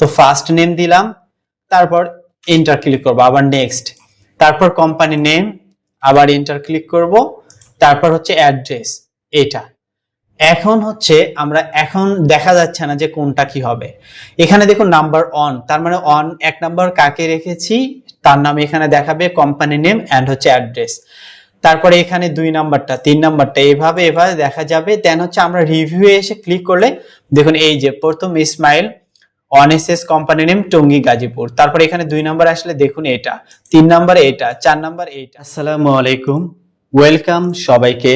তো first name দিলাম, তারপর এন্টার ক্লিক করব, আবার নেক্সট তারপর কোম্পানি নেম আবার এন্টার ক্লিক করব, তারপর হচ্ছে অ্যাড্রেস এটা এখন হচ্ছে আমরা, এখন দেখা যাচ্ছে না যে কোনটা কি হবে। এখানে দেখুন নাম্বার অন তার মানে অন এক নাম্বার কাকে রেখেছি? তার নাম এখানে দেখাবে কোম্পানি নেম অ্যান্ড হচ্ছে অ্যাড্রেস তারপরে এখানে দুই নাম্বারটা তিন নাম্বারটা এভাবে এভাবে দেখা যাবে। দেন হচ্ছে আমরা রিভিউ এসে ক্লিক করলে, দেখুন এই যে প্রথম ইসমাইল অনএসএস কোম্পানি নেম টঙ্গী গাজীপুর। তারপর এখানে দুই নাম্বার আসলে দেখুন এটা, তিন নাম্বার এটা, চার নাম্বার এটা আসসালামু আলাইকুম। ওয়েলকাম সবাইকে।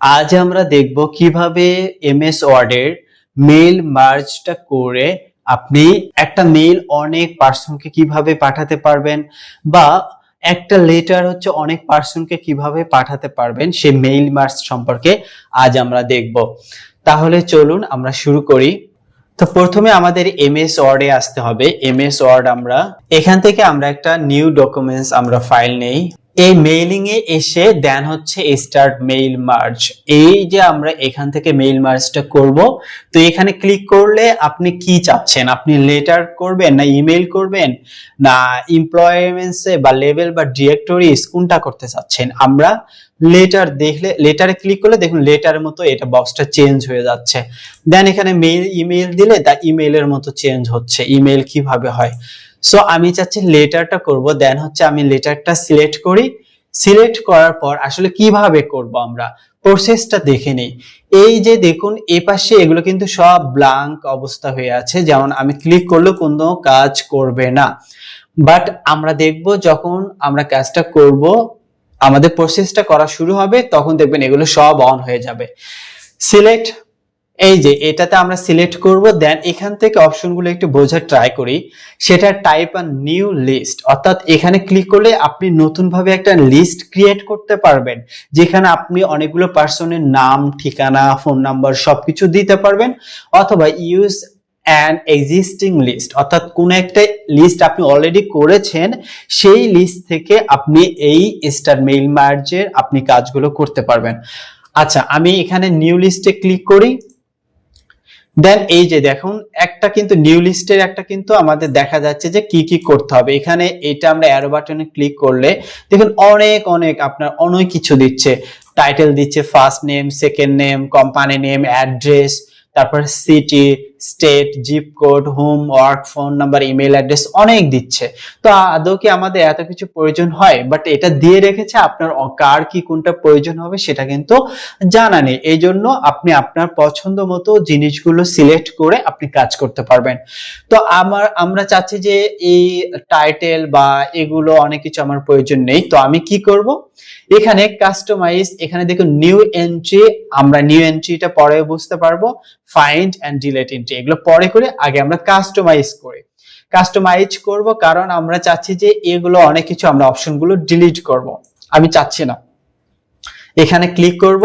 আজ আমরা দেখব কীভাবে এমএস ওয়ার্ডের মেল মার্জটা করে আপনি একটা মেল অনেক পার্সনকে কীভাবে পাঠাতে পারবেন বা একটা লেটার হচ্ছে অনেক পার্সনকে কীভাবে পাঠাতে পারবেন, সেই মেইল মার্জ সম্পর্কে আজ আমরা দেখব। তাহলে চলুন আমরা শুরু করি। তো প্রথমে আমাদের এম এমএস ওয়ার্ডে আসতে হবে। এম এস ওয়ার্ড আমরা এখান থেকে আমরা একটা নিউ ডকুমেন্টস আমরা ফাইল নেই। এই মেইলিং এ এসে দেন হচ্ছে স্টার্ট মেইল মার্জ এই যে আমরা এখান থেকে মেইল মার্জটা করব, তো এখানে ক্লিক করলে আপনি কি চাচ্ছেন? আপনি লেটার করবেন না ইমেল করবেন? না এমপ্লয়মেন্টসে বা লেভেল বা ডিরেক্টরিজ কোনটা করতে চাচ্ছেন? আমরা লেটার দেখলে লেটারে ক্লিক করলে দেখুন লেটারের মতো এটা বক্সটা চেঞ্জ হয়ে যাচ্ছে। দেন এখানে মেইল ইমেল দিলে তা ইমেলের মতো চেঞ্জ হচ্ছে। ইমেল কীভাবে হয়? সো আমি চাচ্ছি লেটারটা করব দেন হচ্ছে আমি লেটারটা সিলেক্ট করি। সিলেক্ট করার পর আসলে কীভাবে করব আমরা? প্রসেসটা দেখে নেই। এই যে দেখুন এ পাশে এগুলো কিন্তু সব ব্লাঙ্ক অবস্থা হয়ে আছে। যেমন আমি ক্লিক করলে কোনো কাজ করবে না। বাট আমরা দেখব যখন আমরা কাজটা করব, আমাদের প্রসেসটা করা শুরু হবে, তখন দেখবেন এগুলো সব অন হয়ে যাবে। সিলেক্ট এই যে এটাতে আমরা সিলেক্ট করব দেন এখান থেকে অপশনগুলো একটু বোঝার ট্রাই করি। সেটা টাইপ আ নিউ লিস্ট অর্থাৎ এখানে ক্লিক করলে আপনি নতুনভাবে একটা লিস্ট ক্রিয়েট করতে পারবেন, যেখানে আপনি অনেকগুলো পার্সনের নাম, ঠিকানা ফোন নাম্বার সবকিছু দিতে পারবেন, অথবা ইউজ অ্যান এক্সিস্টিং লিস্ট অর্থাৎ কোন একটা লিস্ট আপনি অলরেডি করেছেন, সেই লিস্ট থেকে আপনি এই স্টার মেইল মার্জের আপনি কাজগুলো করতে পারবেন। আচ্ছা আমি এখানে নিউ লিস্টে ক্লিক করি। দেন এই যে দেখুন, একটা কিন্তু নিউ লিস্টের একটা কিন্তু আমাদের দেখা যাচ্ছে যে কি কি করতে হবে। এখানে এটা আমরা অ্যারো বাটনে ক্লিক করলে দেখুন অনেক অনেক আপনার অনেক কিছু দিচ্ছে। টাইটেল দিচ্ছে first name second name company name address তারপর city state zip code home work phone number email address অনেক দিচ্ছে। তো আদৌ কি আমাদের এত কিছু প্রয়োজন হয়? বাট এটা দিয়ে রেখেছে আপনার কার কি কোনটা প্রয়োজন হবে সেটা কিন্তু জানা নেই। এই জন্য আপনি আপনার পছন্দ মতো জিনিসগুলো সিলেক্ট করে আপনি কাজ করতে পারবেন। তো আমার, আমরা চাচ্ছি যে এই টাইটেল বা এগুলো অনেক কিছু আমার প্রয়োজন নেই। তো আমি কি করব? এখানে কাস্টমাইজ এখানে দেখুন নিউ এন্ট্রি আমরা নিউ এন্ট্রিটা পরে বুঝতে পারব। ফাইন্ড এন্ড ডিলেট এন্ট্রি এগুলো পরে করে আগে আমরা কাস্টমাইজ করি। কাস্টমাইজ করব কারণ আমরা চাচ্ছি যে এগুলো অনেক কিছু আমরা অপশনগুলো ডিলিট করব। আমি চাচ্ছি না। এখানে ক্লিক করব।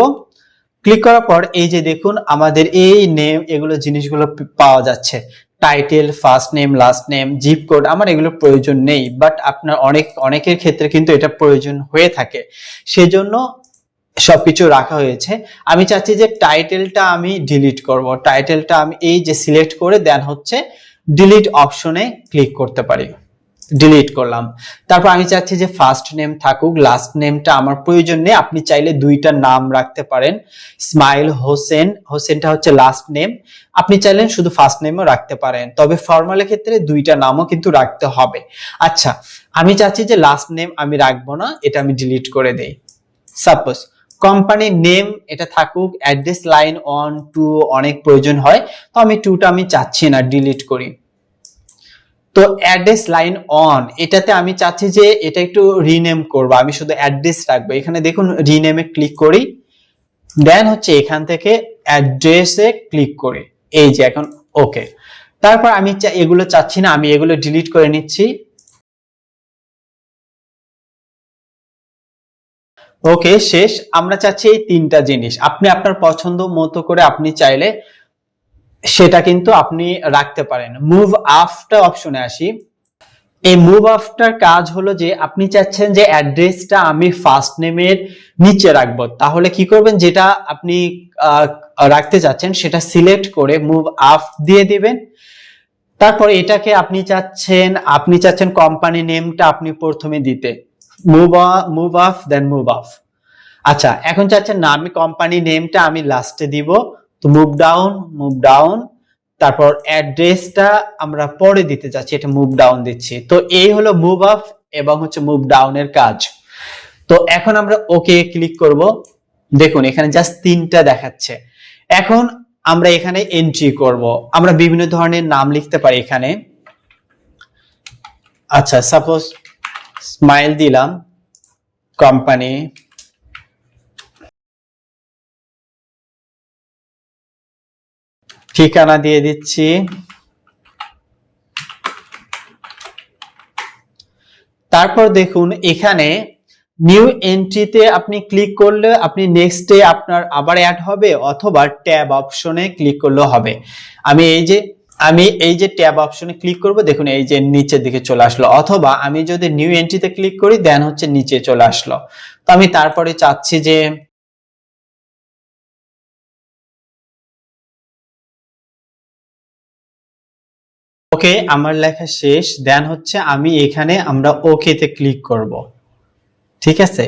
ক্লিক করার পর এই যে দেখুন আমাদের এই নেম এগুলো জিনিসগুলো পাওয়া যাচ্ছে। Title first name last name zip code আমার এগুলো প্রয়োজন নেই। বাট আপনার অনেক, অনেকের ক্ষেত্রে কিন্তু এটা প্রয়োজন হয়ে থাকে। সেজন্য সবকিছু রাখা হয়েছে। আমি চাচ্ছি যে টাইটেলটা আমি ডিলিট করব। টাইটেলটা আমি এই যে সিলেক্ট করে দেন হচ্ছে ডিলিট অপশনে ক্লিক করতে পারি। ডিলিট করলাম। তারপর আমি চাচ্ছি যে ফার্স্ট নেম থাকুক লাস্ট নেমটা আমার প্রয়োজন নেই। আপনি চাইলে দুইটা নাম রাখতে পারেন। স্মাইল হোসেন, হোসেনটা হচ্ছে লাস্ট নেম আপনি চাইলেন শুধু ফার্স্ট নেমও রাখতে পারেন। তবে ফর্মালের ক্ষেত্রে দুইটা নামও কিন্তু রাখতে হবে। আচ্ছা আমি চাচ্ছি যে লাস্ট নেম আমি রাখব না, এটা আমি ডিলিট করে দেই। সাপোজ কোম্পানি নেম এটা থাকুক অ্যাড্রেস লাইন অন টু অনেক প্রয়োজন হয়, তো আমি টুটা আমি চাচ্ছি না ডিলিট করি। তো অ্যাড্রেস লাইন অন এটাতে আমি চাচ্ছি যে এটা একটু রিনেম করব, আমি শুধু অ্যাড্রেস রাখব। এখানে দেখুন রিনেমে ক্লিক করি দেন হচ্ছে এখান থেকে অ্যাড্রেসে ক্লিক করি। এই যে, এখন ওকে তারপর আমি এগুলো চাচ্ছি না, আমি এগুলো ডিলিট করে নিচ্ছি। ওকে, শেষ। আমরা চাচ্ছি এই তিনটা জিনিস। আপনি আপনার পছন্দ মতো করে আপনি চাইলে সেটা কিন্তু আপনি রাখতে পারেন। মুভ আফটার অপশনে আসি। এই মুভ আফটার কাজ হলো যে, আপনি চাচ্ছেন যে অ্যাড্রেসটা আমি ফার্স্ট নেমের নিচে রাখব। তাহলে কি করবেন? যেটা আপনি রাখতে চাচ্ছেন, সেটা সিলেক্ট করে মুভ আপ দিয়ে দিবেন। তারপর এটাকে আপনি চাচ্ছেন আপনি চাচ্ছেন কোম্পানি নেমটা আপনি প্রথমে দিতে। Move move off then move off আচ্ছা এখন চাচ্ছেন না, আমি কোম্পানি নেমটা আমি লাস্টে দিব। তো মুভ ডাউন মুভ ডাউন তারপর অ্যাড্রেসটা আমরা পরে দিতে চাচ্ছি, এটা মুভ ডাউন দিচ্ছি। তো এই হলো মুভ আপ এবং হচ্ছে মুভ ডাউনের কাজ। তো এখন আমরা ওকে ক্লিক করব। দেখুন, এখানে জাস্ট তিনটা দেখাচ্ছে। এখন আমরা এখানে এন্ট্রি করব। আমরা বিভিন্ন ধরনের নাম লিখতে পারি এখানে। আচ্ছা সাপোজ স্মাইল দিলাম কোম্পানি। ঠিকানা দিয়ে দিচ্ছি। তারপর দেখুন, এখানে নিউ এন্ট্রিতে আপনি ক্লিক করলে আপনি নেক্সট আপনার আবার অ্যাড হবে অথবা ট্যাব অপশনে ক্লিক করলে হবে। আমি এই যে আমি এই যে ট্যাব অপশনে ক্লিক করব, দেখুন এই যে নিচের দিকে চলে আসলো। অথবা আমি যদি নিউ এন্ট্রিতে ক্লিক করি, দেন হচ্ছে নিচে চলে আসলো। তো আমি তারপরে চাচ্ছি যে ওকে, আমার লেখা শেষ। দেন হচ্ছে আমি এখানে আমরা ওকে তে ক্লিক করব। ঠিক আছে?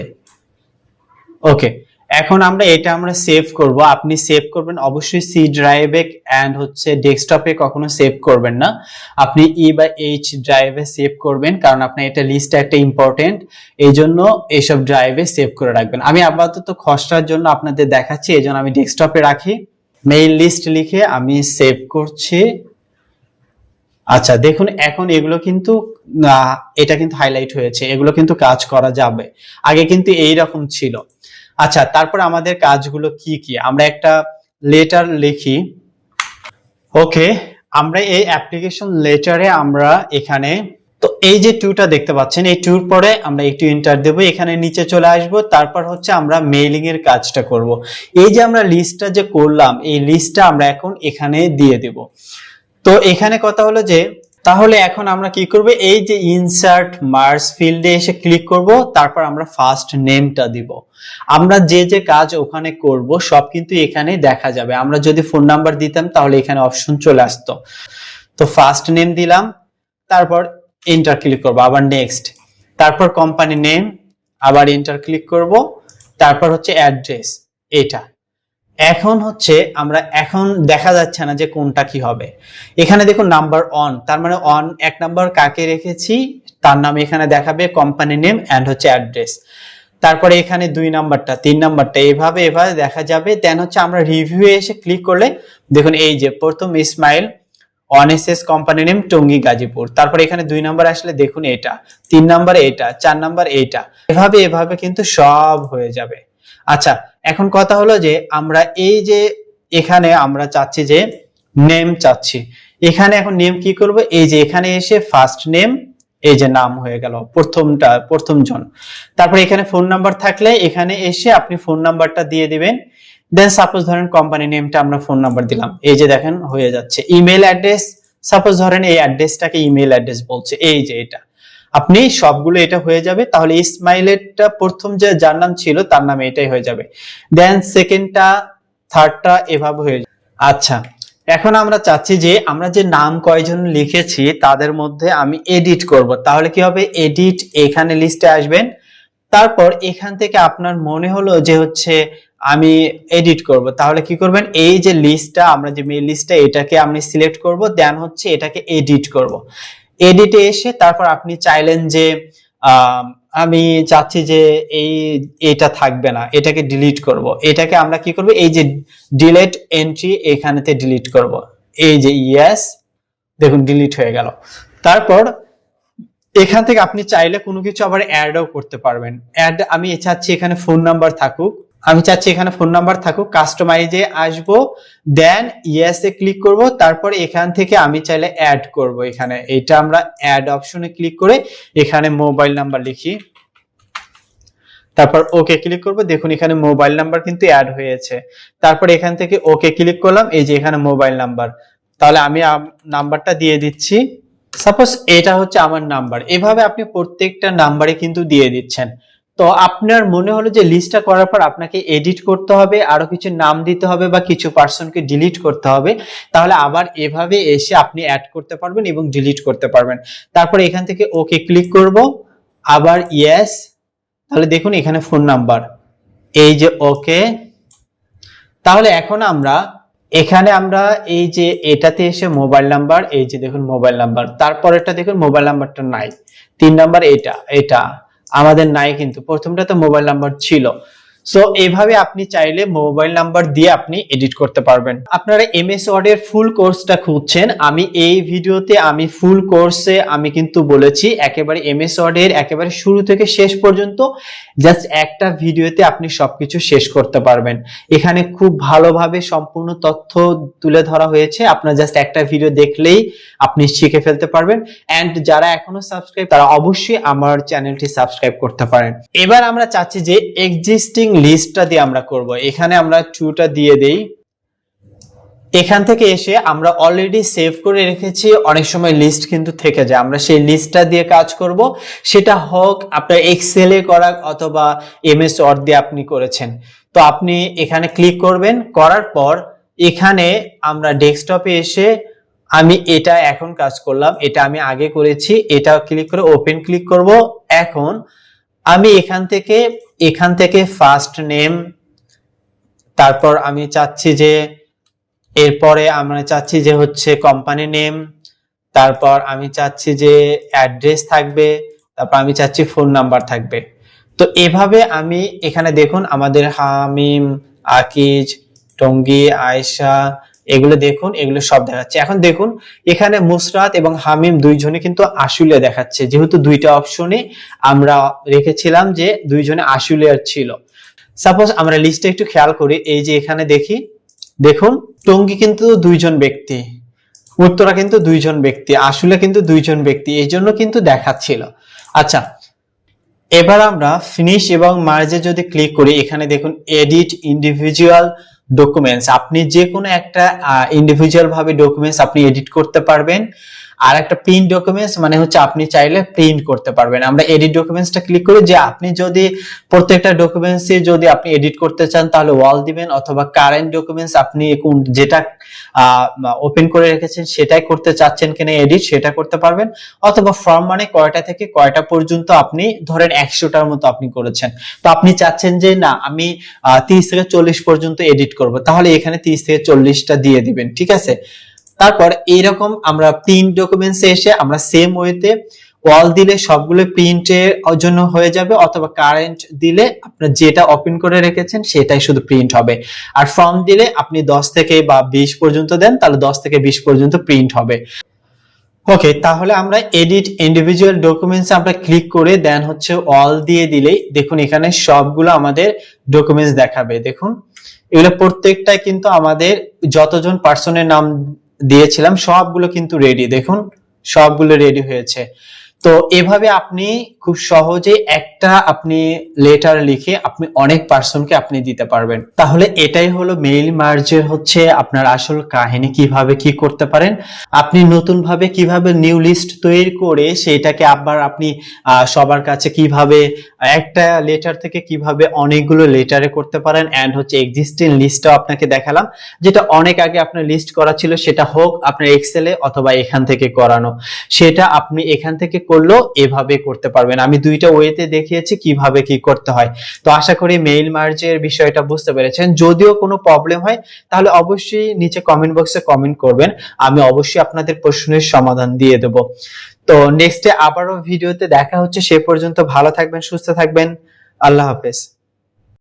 ওকে। এখন আমরা এটা আমরা সেভ করব। আপনি সেভ করবেন, অবশ্যই সি ড্রাইভে এন্ড হচ্ছে ডেস্কটপে কখনো সেভ করবেন না। আপনি ই বা এইচ ড্রাইভে সেভ করবেন, কারণ আপনার এটা লিস্ট একটা ইম্পর্টেন্ট এই জন্য এইসব ড্রাইভে সেভ করে রাখবেন। আমি আপাতত খসড়ার জন্য আপনাদের দেখাচ্ছি এই জন্য আমি ডেস্কটপে রাখি। মেইল লিস্ট লিখে আমি সেভ করছি। আচ্ছা দেখুন, এখন এগুলো কিন্তু এটা কিন্তু হাইলাইট হয়েছে। এগুলো কিন্তু কাজ করা যাবে। আগে কিন্তু এই রকম ছিল। আচ্ছা তারপর আমাদের কাজগুলো কি কি? আমরা একটা লেটার লিখি। ওকে আমরা এই অ্যাপ্লিকেশন লেটারে আমরা এখানে, তো এই যে টুটা দেখতে পাচ্ছেন, এই টুর পরে আমরা একটু এন্টার দেব, এখানে নিচে চলে আসব, তারপর হচ্ছে আমরা মেইলিং এর কাজটা করব। এই যে আমরা লিস্টটা যে করলাম, এই লিস্টটা আমরা এখন এখানে দিয়ে দেব। তো এখানে কথা হলো যে তাহলে এখন আমরা কি করব? এই যে ইনসার্ট মার্স ফিল্ডে এসে ক্লিক করব, তারপর আমরা ফার্স্ট নেমটা দিব। আমরা যে যে কাজ ওখানে করব, সব কিন্তু এখানে দেখা যাবে। আমরা যদি ফোন নাম্বার দিতাম, তাহলে এখানে অপশন চলে আসতো। তো ফার্স্ট নেম দিলাম, তারপর এন্টার ক্লিক করব, আবার নেক্সট তারপর কোম্পানি নেম আবার এন্টার ক্লিক করব, তারপর হচ্ছে অ্যাড্রেস এটা। এখন হচ্ছে আমরা এখন দেখা যাচ্ছে না যে কোনটা কি হবে। এখানে দেখুন নাম্বার অন তার মানে অন এক নাম্বার কাকে রেখেছি? তার নাম এখানে দেখাবে কোম্পানি নেম এন্ড হচ্ছে অ্যাড্রেস তারপরে এখানে দুই নাম্বারটা তিন নাম্বারটা এভাবে এভাবে দেখা যাবে। দেন হচ্ছে আমরা রিভিউ এসে ক্লিক করলে দেখুন এই যে প্রথম ইসমাইল অনএসএস কোম্পানি নেম টঙ্গী গাজীপুর তারপর এখানে দুই নাম্বার আসলে দেখুন এটা, তিন নাম্বার এটা, চার নাম্বার এটা এভাবে এভাবে কিন্তু সব হয়ে যাবে। আচ্ছা এখন কথা হলো যে আমরা এই যে এখানে আমরা চাচ্ছি যে নেম চাচ্ছি। এখানে এখন নেম কি করব? এই যে এখানে এসে ফার্স্ট নেম এই যে নাম হয়ে গেল, প্রথমটা, প্রথম জন। তারপর এখানে ফোন নাম্বার থাকলে এখানে এসে আপনি ফোন নাম্বারটা দিয়ে দিবেন। দেন সাপোজ ধরেন কোম্পানি নেমটা আমরা ফোন নাম্বার দিলাম। এই যে দেখেন হয়ে যাচ্ছে। ইমেল অ্যাড্রেস সাপোজ ধরেন এই অ্যাড্রেসটাকে ইমেল অ্যাড্রেস বলছে। এই যে এটা। আপনি সবগুলো এটা হয়ে যাবে। তাহলে ইসমাইলেরটা প্রথম যে যার নাম ছিল, তার নামে এটাই হয়ে যাবে। দেন সেকেন্ডটা থার্ডটা এভাবে হয়ে যাবে। আচ্ছা এখন আমরা চাচ্ছি যে আমরা যে নাম কয়জন লিখেছি, তাদের মধ্যে আমি এডিট করব। তাহলে কি হবে? এডিট এখানে লিস্টে আসবেন। তারপর এখান থেকে আপনার মনে হলো যে হচ্ছে আমি এডিট করব। তাহলে কি করবেন? এই যে লিস্টটা আমরা যে মেল লিস্টটা এটাকে আমি সিলেক্ট করব। দেন হচ্ছে এটাকে এডিট করব। এডিটে এসে তারপর আপনি চাইলেন যে, আমি চাচ্ছি যে এই, এটা থাকবে না, এটাকে ডিলিট করব। এটাকে আমরা কি করব? এই যে ডিলিট এন্ট্রি এখানেতে ডিলিট করব। এই যে ইয়েস দেখুন ডিলিট হয়ে গেল। তারপর এখান থেকে আপনি চাইলে কোনো কিছু আবার অ্যাডও করতে পারবেন। অ্যাড আমি চাচ্ছি এখানে ফোন নাম্বার থাকুক। আমি চাচ্ছি এখানে ফোন নাম্বার থাকুক কাস্টমাইজে আসব দেন ইয়েস ক্লিক করব, তারপর এখান থেকে আমি চাইলে অ্যাড করব এখানে। এটা আমরা অ্যাড অপশনে ক্লিক করে এখানে মোবাইল নাম্বার লিখি। তারপর ওকে ক্লিক করব, দেখুন এখানে মোবাইল নাম্বার কিন্তু অ্যাড হয়েছে। তারপর এখান থেকে ওকে ক্লিক করলাম, এই যে এখানে মোবাইল নাম্বার তাহলে আমি নাম্বারটা দিয়ে দিচ্ছি। সাপোজ এটা হচ্ছে আমার নাম্বার এভাবে আপনি প্রত্যেকটা নাম্বারে কিন্তু দিয়ে দিচ্ছেন। তো আপনার মনে হলো যে লিস্টটা করার পর আপনাকে এডিট করতে হবে, আরও কিছু নাম দিতে হবে বা কিছু পার্সনকে ডিলিট করতে হবে, তাহলে আবার এভাবে এসে আপনি অ্যাড করতে পারবেন এবং ডিলিট করতে পারবেন। তারপর এখান থেকে ওকে ক্লিক করব, আবার ইয়েস তাহলে দেখুন এখানে ফোন নাম্বার এই যে ওকে তাহলে এখন আমরা, এখানে আমরা এই যে এটাতে এসে মোবাইল নাম্বার এই যে দেখুন মোবাইল নাম্বার তারপরেরটা দেখুন মোবাইল নাম্বারটা নাই। তিন নাম্বার এটা এটা। আমাদের নাই কিন্তু প্রথমটা তো মোবাইল নাম্বার ছিল। সো এভাবে আপনি চাইলে মোবাইল নাম্বার দিয়ে আপনি এডিট করতে পারবেন। আপনারা এমএস ওয়ার্ড এর ফুল কোর্সটা খুঁজছেন, আমি এই ভিডিওতে আমি ফুল কোর্সে আমি কিন্তু বলেছি, একেবারে এমএস ওয়ার্ড এর একেবারে শুরু থেকে শেষ পর্যন্ত জাস্ট একটা ভিডিওতে আপনি সবকিছু শেষ করতে পারবেন। এখানে খুব ভালোভাবে সম্পূর্ণ তথ্য তুলে ধরা হয়েছে, আপনার জাস্ট একটা ভিডিও দেখলেই আপনি শিখে ফেলতে পারবেন। এন্ড যারা এখনও সাবস্ক্রাইব তারা অবশ্যই আমার চ্যানেলটি সাবস্ক্রাইব করতে পারেন। এবার আমরা চাচ্ছি যে এক্সিস্টিং লিস্টটা দিয়ে আমরা করব। এখানে আমরা টুটা দিয়ে দেই। এখান থেকে এসে আমরা অলরেডি সেভ করে রেখেছি। অনেক সময় লিস্ট কিন্তু থেকে যায়। আমরা সেই লিস্টটা দিয়ে কাজ করব। সেটা হোক আপনার এক্সেলে করা অথবা এমএস ওয়ার্ড দিয়ে আপনি করেছেন। তো আপনি এখানে ক্লিক করবেন। করার পর এখানে আমরা ডেস্কটপে এসে আমি এটা এখন কাজ করলাম। এটা আমি আগে করেছি। এটা ক্লিক করে ওপেন ক্লিক করব। এখন আমি এখান থেকে এখান থেকে ফার্স্ট নেম তারপর আমি চাচ্ছি যে, এরপরে আমরা চাচ্ছি যে হচ্ছে কোম্পানি নেম তারপর আমি চাচ্ছি যে অ্যাড্রেস থাকবে, তারপর আমি চাচ্ছি ফোন নাম্বার থাকবে। তো এভাবে আমি এখানে দেখুন আমাদের হামিম, আকিজ, টঙ্গী, আয়েশা এগুলো দেখুন, এগুলো সব দেখাচ্ছে। এখন দেখুন, এখানে মুসরাত এবং হামিম দুইজনে কিন্তু আশুলিয়া দেখাচ্ছে। যেহেতু দুইটা অপশনে আমরা রেখেছিলাম যে দুইজনে আশুলিয়ার ছিল। সাপোজ আমরা লিস্টে একটু খেয়াল করি, এই যে এখানে দেখি, দেখুন, টঙ্গী কিন্তু দুইজন ব্যক্তি, উত্তরা কিন্তু দুইজন ব্যক্তি আসলে কিন্তু দুইজন ব্যক্তি, এই জন্য কিন্তু দেখাচ্ছিল। আচ্ছা এবার আমরা ফিনিশ এবং মার্জে যদি ক্লিক করি, এখানে দেখুন এডিট ইন্ডিভিজুয়াল ডকুমেন্টস আপনি যে কোনো একটা ইন্ডিভিজুয়াল ভাবে ডকুমেন্টস আপনি এডিট করতে পারবেন। আর একটা প্রিন্ট ডকুমেন্টস মানে হচ্ছে আপনি চাইলে প্রিন্ট করতে পারবেন। আমরা এডিট ডকুমেন্টসটা ক্লিক করি যে আপনি যদি প্রত্যেকটা ডকুমেন্টসে যদি আপনি এডিট করতে চান, তাহলে ওয়াল দিবেন অথবা কারেন্ট ডকুমেন্টস আপনি কোন যেটা ওপেন করে রেখেছেন সেটাই করতে চাচ্ছেন কিনা এডিট সেটা করতে পারবেন। অথবা ফর্ম মানে কয়টা থেকে কয়টা পর্যন্ত আপনি ধরেন একশোটার মতো আপনি করেছেন। তো আপনি চাচ্ছেন যে না, আমি তিরিশ থেকে চল্লিশ পর্যন্ত এডিট করব। তাহলে এখানে তিরিশ থেকে চল্লিশটা দিয়ে দিবেন, ঠিক আছে? তারপর এইরকম আমরা প্রিন্ট ডকুমেন্টসে এসে আমরা সেম ওয়েতে ওয়াল দিলে সবগুলো প্রিন্টের জন্য হয়ে যাবে অথবা কারেন্ট দিলে আপনার যেটা ওপেন করে রেখেছেন সেটাই শুধু প্রিন্ট হবে। আর ফর্ম দিলে আপনি 10 থেকে বা 20 পর্যন্ত দেন, তাহলে 10 থেকে 20 পর্যন্ত প্রিন্ট হবে। ওকে তাহলে আমরা এডিট ইন্ডিভিজুয়াল ডকুমেন্টস আমরা ক্লিক করে দেন হচ্ছে অল দিয়ে দিলেই দেখুন এখানে সবগুলো আমাদের ডকুমেন্টস দেখাবে। দেখুন, এগুলো প্রত্যেকটাই কিন্তু আমাদের যতজন পার্সনের নাম দিয়েছিলাম সবগুলো কিন্তু রেডি দেখুন সবগুলো রেডি হয়েছে। তো এভাবে আপনি খুব সহজে একটা আপনি লেটার লিখে আপনি অনেক পার্সনকে আপনি দিতে পারবেন। তাহলে এটাই হলো মেইল মার্জের হচ্ছে আপনার আসল কাহিনী, কীভাবে কি করতে পারেন। আপনি নতুন ভাবে কীভাবে নিউ লিস্ট তৈরি করে সেটাকে আবার আপনি সবার কাছে কীভাবে, একটা লেটার থেকে কীভাবে অনেকগুলো লেটারে করতে পারেন। এন্ড হচ্ছে এক্সিস্টিং লিস্টটাও আপনাকে দেখালাম, যেটা অনেক আগে আপনার লিস্ট করা ছিল, সেটা হোক আপনার এক্সেলে অথবা এখান থেকে করানো। সেটা আপনি এখান থেকে করলেও এভাবে করতে পারবেন। আমি দুইটা ওয়েতে দেখিয়েছি কীভাবে কি করতে হয়। তো আশা করি মেইল মার্জের বিষয়টা বুঝতে পেরেছেন। যদিও কোনো প্রবলেম হয়, তাহলে অবশ্যই নিচে কমেন্ট বক্সে কমেন্ট করবেন। আমি অবশ্যই আপনাদের প্রশ্নের সমাধান দিয়ে দেব। তো নেক্সটে আবারও ভিডিওতে দেখা হচ্ছে। সে পর্যন্ত ভালো থাকবেন, সুস্থ থাকবেন। আল্লাহ হাফেজ।